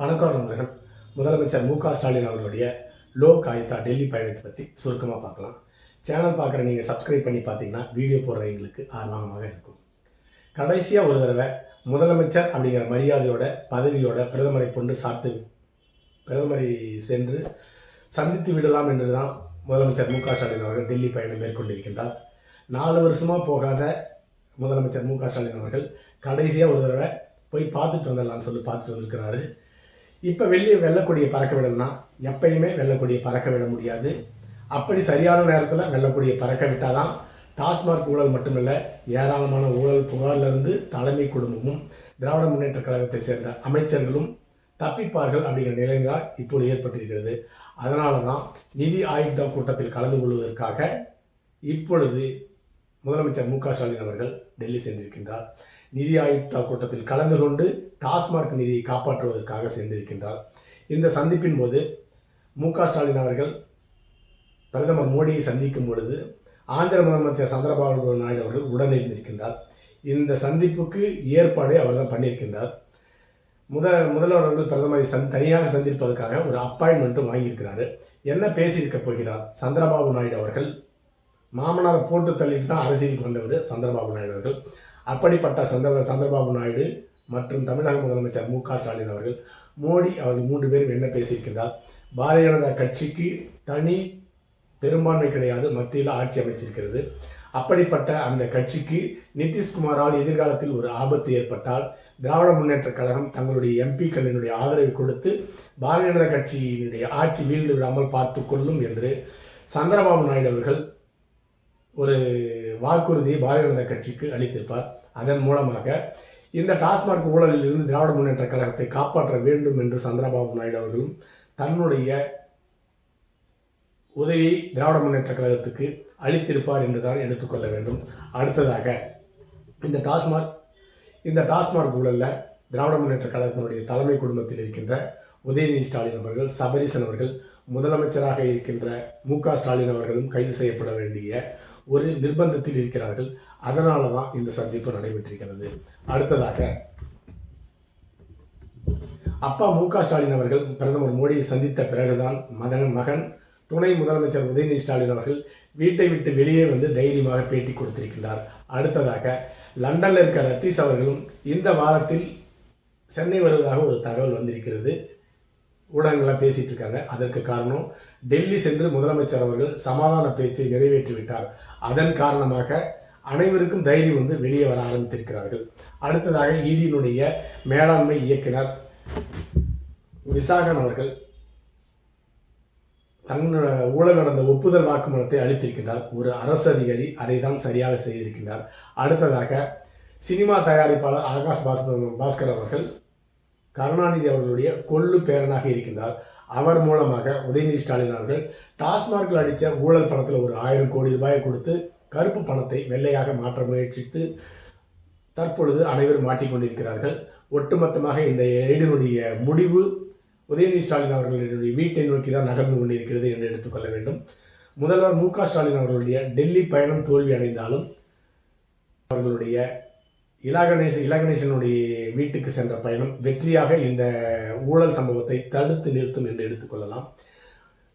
வணக்கம் நண்பர்கள் முதலமைச்சர் மு க ஸ்டாலின் அவர்களுடைய லோக் ஆயுதா டெல்லி பயணத்தை பற்றி சுருக்கமாக பார்க்கலாம். சேனல் பார்க்குற நீங்கள் சப்ஸ்கிரைப் பண்ணி பார்த்தீங்கன்னா வீடியோ போடுற எங்களுக்கு ஆர்வமாக இருக்கும். கடைசியாக ஒரு தடவை முதலமைச்சர் அப்படிங்கிற மரியாதையோட பதவியோட பிரதமரை கொண்டு சாத்து பிரதமரை சென்று சந்தித்து விடலாம் என்று தான் முதலமைச்சர் மு க ஸ்டாலின் அவர்கள் டெல்லி பயணம் மேற்கொண்டிருக்கின்றார். நாலு வருஷமாக போகாத முதலமைச்சர் மு க ஸ்டாலின் அவர்கள் கடைசியாக ஒரு தடவை போய் பார்த்துட்டு வந்துடலாம்னு சொல்லி பார்த்துட்டு வந்திருக்கிறாரு. இப்போ வெளியே வெள்ளக்கொடியை பறக்க விடணும்னா எப்பயுமே வெள்ளக்கொடியை பறக்க விட முடியாது. அப்படி சரியான நேரத்தில் வெள்ளக்கொடியை பறக்க விட்டால் தான் டாஸ்மாக் ஊழல் மட்டுமல்ல ஏராளமான ஊழல் புகாரிலிருந்து தலைமை குடும்பமும் திராவிட முன்னேற்ற கழகத்தை சேர்ந்த அமைச்சர்களும் தப்பிப்பார்கள் அப்படிங்கிற நிலை தான் இப்போது ஏற்பட்டிருக்கிறது. அதனால தான் நிதி ஆயுக்தா கூட்டத்தில் கலந்து கொள்வதற்காக இப்பொழுது முதலமைச்சர் மு க ஸ்டாலின் அவர்கள் டெல்லி சென்றிருக்கின்றார். நிதி ஆயுக்தா கூட்டத்தில் கலந்து கொண்டு டாஸ்மாக் நிதியை காப்பாற்றுவதற்காக சேர்ந்திருக்கின்றார். இந்த சந்திப்பின் போது மு க ஸ்டாலின் அவர்கள் பிரதமர் மோடியை சந்திக்கும் பொழுது ஆந்திர முதலமைச்சர் சந்திரபாபு நாயுடு அவர்கள் உடன் இருந்திருக்கின்றார் இந்த சந்திப்புக்கு ஏற்பாடை அவர் தான் பண்ணியிருக்கின்றார். முத முதல்வர் அவர்கள் பிரதமரை சந் தனியாக சந்திப்பதற்காக ஒரு அப்பாயின்மெண்ட்டும் வாங்கியிருக்கிறாரு. என்ன பேசியிருக்க போகிறார் சந்திரபாபு நாயுடு அவர்கள்? மாமனாரை போட்டு தள்ளிட்டு தான் அரசியலுக்கு வந்தவர் சந்திரபாபு நாயுடு அவர்கள். அப்படிப்பட்ட சந்திர சந்திரபாபு நாயுடு மற்றும் தமிழக முதலமைச்சர் மு க ஸ்டாலின் அவர்கள் மோடி அவர்கள் மூன்று பேரும் என்ன பேசியிருக்கிறார் பாரதிய ஜனதா கட்சிக்கு தனி பெரும்பான்மை கிடையாது மத்தியில் ஆட்சி அமைச்சிருக்கிறது. அப்படிப்பட்ட அந்த கட்சிக்கு நிதிஷ்குமாரால் எதிர்காலத்தில் ஒரு ஆபத்து ஏற்பட்டால் திராவிட முன்னேற்ற கழகம் தங்களுடைய எம்பிக்களினுடைய ஆதரவை கொடுத்து பாரதிய ஜனதா கட்சியினுடைய ஆட்சி வீழ்ந்து விடாமல் பார்த்து கொள்ளும் என்று சந்திரபாபு நாயுடு அவர்கள் ஒரு வாக்குறுதியை பாரதிய ஜனதா கட்சிக்கு அளித்திருப்பார். அதன் மூலமாக இந்த டாஸ்மாக் ஊழலில் இருந்து திராவிட முன்னேற்ற கழகத்தை காப்பாற்ற வேண்டும் என்று சந்திரபாபு நாயுடு அவர்களும் தன்னுடைய உதவியை திராவிட முன்னேற்ற கழகத்துக்கு அளித்திருப்பார் என்றுதான் எடுத்துக்கொள்ள வேண்டும். அடுத்ததாக இந்த டாஸ்மாக் இந்த டாஸ்மாக் ஊழலில் திராவிட முன்னேற்ற கழகத்தினுடைய தலைமை குடும்பத்தில் இருக்கின்ற உதயநிதி ஸ்டாலின் அவர்கள் சபரிசன் அவர்கள் முதலமைச்சராக இருக்கின்ற மு க ஸ்டாலின் அவர்களும் கைது செய்யப்பட வேண்டிய ஒரு நிர்பந்தத்தில் இருக்கிறார்கள். அதனால தான் இந்த சந்திப்பு நடைபெற்றிருக்கிறது. அடுத்ததாக அப்பா மு க ஸ்டாலின் அவர்கள் பிரதமர் மோடியை சந்தித்த பிறகுதான் மகன் மகன் துணை முதலமைச்சர் உதயநிதி ஸ்டாலின் அவர்கள் வீட்டை விட்டு வெளியே வந்து தைரியமாக பேட்டி கொடுத்திருக்கின்றார். அடுத்ததாக லண்டனில் இருக்க ரத்தீஷ் அவர்களும் இந்த வாரத்தில் சென்னை வருவதாக ஒரு தகவல் வந்திருக்கிறது. ஊடகங்களாக பேசிட்டு இருக்காங்க. அதற்கு காரணம் டெல்லி சென்று முதலமைச்சர் அவர்கள் சமாதான பேச்சை நிறைவேற்றிவிட்டார் அதன் காரணமாக அனைவருக்கும் தைரியம் வந்து வெளியே வர ஆரம்பித்திருக்கிறார்கள். அடுத்ததாக ஈடியினுடைய மேலாண்மை இயக்குனர் விசாகன் அவர்கள் தன்னோட ஊழல் நடந்த ஒப்புதல் வாக்குமூலத்தை அளித்திருக்கின்றார். ஒரு அரசு அதிகாரி அதை தான் சரியாக செய்திருக்கின்றார். அடுத்ததாக சினிமா தயாரிப்பாளர் ஆகாஷ் பாஸ்கர் பாஸ்கர் அவர்கள் கருணாநிதி அவர்களுடைய கொள்ளு பேரனாக இருக்கின்றார். அவர் மூலமாக உதயநிதி ஸ்டாலின் அவர்கள் டாஸ்மார்க்கில் அடித்த ஊழல் பணத்தில் ஒரு ஆயிரம் கோடி ரூபாயை கொடுத்து கருப்பு பணத்தை வெள்ளையாக மாற்ற முயற்சித்து தற்பொழுது அனைவரும் மாட்டிக்கொண்டிருக்கிறார்கள். ஒட்டுமொத்தமாக இந்த ரெய்டினுடைய முடிவு உதயநிதி ஸ்டாலின் அவர்களுடைய வீட்டை நோக்கி தான் நகர்ந்து கொண்டிருக்கிறது என்று எடுத்துக்கொள்ள வேண்டும். முதல்வர் மு க ஸ்டாலின் அவர்களுடைய டெல்லி பயணம் தோல்வி அடைந்தாலும் அவர்களுடைய இலாகணேஷ் இலாகணேசனுடைய வீட்டுக்கு சென்ற பயணம் வெற்றியாக இந்த ஊழல் சம்பவத்தை தடுத்து நிறுத்தும் என்று எடுத்துக்கொள்ளலாம்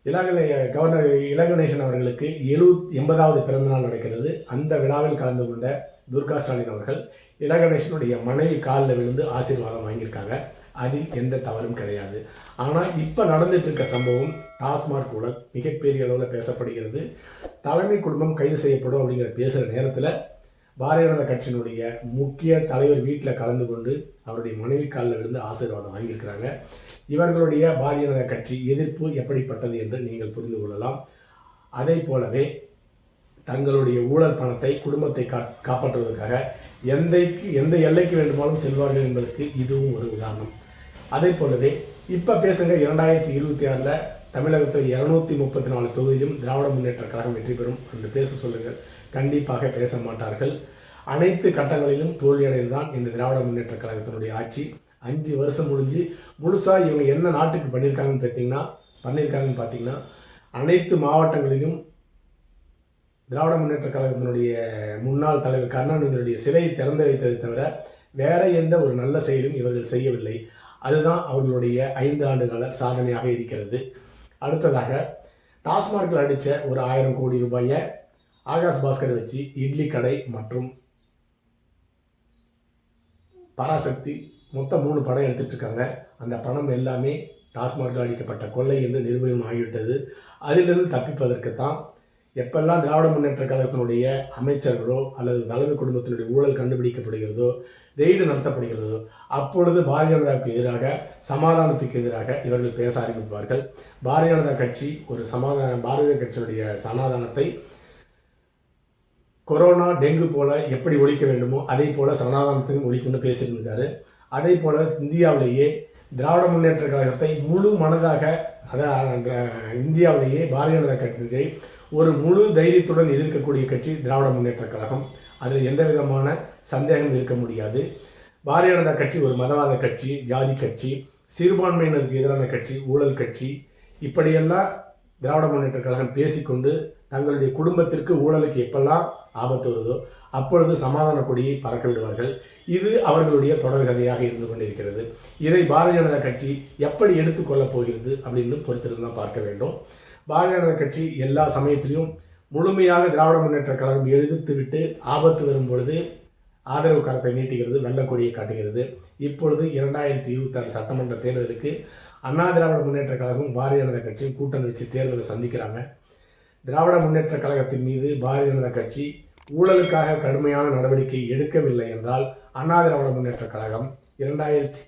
இலாகணே கவர்னர் இலகணேசன் அவர்களுக்கு எழுபத் எண்பதாவது பிறந்தநாள் நடக்கிறது. அந்த விழாவில் கலந்து கொண்ட துர்கா ஸ்டாலின் அவர்கள் இலகணேசனுடைய மனைவி காலில் விழுந்து ஆசீர்வாதம் வாங்கியிருக்காங்க. அதில் எந்த தவறும் கிடையாது. ஆனால் இப்போ நடந்துட்டு இருக்க சம்பவம் டாஸ்மாக் ஊழல் மிகப்பெரிய அளவில் பேசப்படுகிறது. தலைமை குடும்பம் கைது செய்யப்படும் அப்படிங்கிற பேசுகிற நேரத்தில் பாரதிய ஜனதா கட்சியினுடைய முக்கிய தலைவர் வீட்டில் கலந்து கொண்டு அவருடைய மனைவி காலில் விழுந்து ஆசீர்வாதம் வாங்கியிருக்கிறாங்க. இவர்களுடைய பாரதிய ஜனதா கட்சி எதிர்ப்பு எப்படிப்பட்டது என்று நீங்கள் புரிந்து கொள்ளலாம். அதே போலவே தங்களுடைய ஊழல் பணத்தை குடும்பத்தை கா காப்பாற்றுவதற்காக எந்தைக்கு எந்த எல்லைக்கு வேண்டுமானும் செல்வார்கள் என்பதற்கு இதுவும் ஒரு உதாரணம். அதே போலவே இப்போ பேசுங்க இரண்டாயிரத்தி இருபத்தி ஆறில் தமிழகத்தில் இரநூத்தி முப்பத்தி நாலு தொகுதியிலும் திராவிட முன்னேற்ற கழகம் வெற்றி பெறும் என்று பேச சொல்லுங்கள். கண்டிப்பாக பேச மாட்டார்கள். அனைத்து கட்டங்களிலும் தோல்வியடைந்துதான் இந்த திராவிட முன்னேற்ற கழகத்தினுடைய ஆட்சி. அஞ்சு வருஷம் முடிஞ்சு முழுசாக இவங்க என்ன நாட்டுக்கு பண்ணியிருக்காங்கன்னு பார்த்தீங்கன்னா பண்ணியிருக்காங்கன்னு பார்த்தீங்கன்னா அனைத்து மாவட்டங்களிலும் திராவிட முன்னேற்ற கழகத்தினுடைய முன்னாள் தலைவர் கருணாநிதியினுடைய சிலையை திறந்து வைத்ததை தவிர வேற எந்த ஒரு நல்ல செயலும் இவர்கள் செய்யவில்லை. அதுதான் அவர்களுடைய ஐந்து ஆண்டுகால சாதனையாக இருக்கிறது. அடுத்ததாக டாஸ்மாகில் அடித்த ஒரு ஆயிரம் கோடி ரூபாயை ஆகாஷ் பாஸ்கரை வச்சு இட்லி கடை மற்றும் பராசக்தி மொத்தம் மூணு படம் எடுத்துட்டு இருக்காங்க அந்த பணம் எல்லாமே டாஸ்மாக அடிக்கப்பட்ட கொள்ளை என்று நிரூபணம் ஆகிவிட்டது. அதிலிருந்து தப்பிப்பதற்கு தான் எப்பெல்லாம் திராவிட முன்னேற்ற கழகத்தினுடைய அமைச்சர்களோ அல்லது தலைமை குடும்பத்தினுடைய ஊழல் கண்டுபிடிக்கப்படுகிறதோ ரெய்டு நடத்தப்படுகிறதோ அப்பொழுது பாரதிய ஜனதாவுக்கு எதிராக சமாதானத்துக்கு எதிராக இவர்கள் பேச ஆரம்பிப்பார்கள். பாரதிய ஜனதா கட்சி ஒரு சமாதான பாரதிய கட்சியினுடைய சமாதானத்தை கொரோனா டெங்கு போல எப்படி ஒழிக்க வேண்டுமோ அதே போல சனாதானத்தையும் ஒழிக்கணும்னு பேசியிருந்திருக்காரு. அதே போல இந்தியாவிலேயே திராவிட முன்னேற்ற கழகத்தை முழு மனதாக அதாவது இந்தியாவிலேயே பாரதிய ஜனதா கட்சியை ஒரு முழு தைரியத்துடன் எதிர்க்கக்கூடிய கட்சி திராவிட முன்னேற்ற கழகம். அதில் எந்த விதமான சந்தேகம் இருக்க முடியாது. பாரதிய ஜனதா கட்சி ஒரு மதவாத கட்சி ஜாதி கட்சி சிறுபான்மையினருக்கு எதிரான கட்சி ஊழல் கட்சி. இப்படியெல்லாம் திராவிட முன்னேற்ற கழகம் பேசிக்கொண்டு தங்களுடைய குடும்பத்திற்கு ஊழலுக்கு எப்பெல்லாம் ஆபத்து வருதோ அப்பொழுது சமாதான கொடியை பறக்க விடுவார்கள் இது அவர்களுடைய தொடர்கதையாக இருந்து கொண்டிருக்கிறது. இதை பாரதிய ஜனதா கட்சி எப்படி எடுத்துக்கொள்ளப் போகிறது அப்படின்னு பொறுத்திருந்து தான் பார்க்க வேண்டும். பாரதிய ஜனதா கட்சி எல்லா சமயத்திலையும் முழுமையாக திராவிட முன்னேற்ற கழகம் எழுதித்து விட்டு ஆபத்து வரும் பொழுது ஆதரவு கரத்தை நீட்டுகிறது வெள்ளக்கொடியை காட்டுகிறது. இப்பொழுது இரண்டாயிரத்தி இருபத்தாறு சட்டமன்ற தேர்தலுக்கு அண்ணா திராவிட முன்னேற்ற கழகம் பாரதிய ஜனதா கட்சியும் கூட்டணி வச்சு தேர்தலை சந்திக்கிறாங்க. திராவிட முன்னேற்ற கழகத்தின் மீது பாரதிய ஜனதா கட்சி ஊழலுக்காக கடுமையான நடவடிக்கை எடுக்கவில்லை என்றால் அண்ணா திராவிட முன்னேற்ற கழகம் இரண்டாயிரத்தி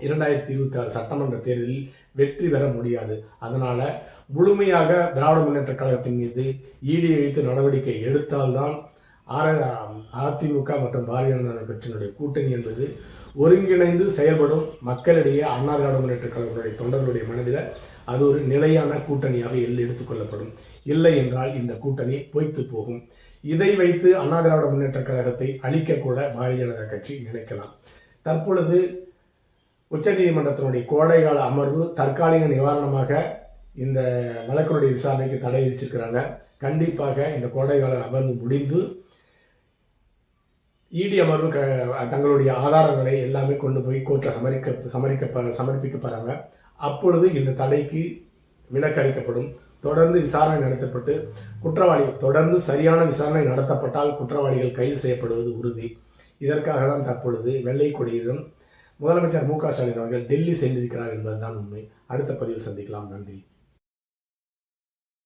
இரண்டாயிரத்தி இருபத்தி ஆறு சட்டமன்ற தேர்தலில் வெற்றி பெற முடியாது. அதனால முழுமையாக திராவிட முன்னேற்ற கழகத்தின் மீது ஈடி வைத்து நடவடிக்கை எடுத்தால்தான் அதிமுக மற்றும் பாரதிய ஜனதா கட்சியினுடைய கூட்டணி என்பது ஒருங்கிணைந்து செயல்படும் மக்களிடையே அண்ணா திராவிட முன்னேற்ற கழகத்தினுடைய தொண்டர்களுடைய மனதில் அது ஒரு நிலையான கூட்டணியாக எடுத்துக்கொள்ளப்படும் இல்லை என்றால் இந்த கூட்டணி பொய்த்து போகும். இதை வைத்து அண்ணா திராவிட முன்னேற்ற கழகத்தை அழிக்கக்கூட பாரதிய ஜனதா கட்சி நினைக்கலாம். தற்பொழுது உச்சநீதிமன்றத்தினுடைய கோடைகால அமர்வு தற்காலிக நிவாரணமாக இந்த வழக்கினுடைய விசாரணைக்கு தடை விதிச்சிருக்கிறாங்க. கண்டிப்பாக இந்த கோடைகால அமர்வு முடிந்து இடி அமர்வு க தங்களுடைய ஆதாரங்களை எல்லாமே கொண்டு போய் கோர்ட்டில் சமரிக்க சமரிக்க சமர்ப்பிக்கப்படுறாங்க அப்பொழுது இந்த தடைக்கு விலக்கு அளிக்கப்படும். தொடர்ந்து விசாரணை நடத்தப்பட்டு குற்றவாளி தொடர்ந்து சரியான விசாரணை நடத்தப்பட்டால் குற்றவாளிகள் கைது செய்யப்படுவது உறுதி. இதற்காக தான் தற்பொழுது வெள்ளை கொடியிலும் முதலமைச்சர் மு க ஸ்டாலின் அவர்கள் டெல்லி சென்றிருக்கிறார் என்பதுதான் உண்மை. அடுத்த பதிவில் சந்திக்கலாம். நன்றி.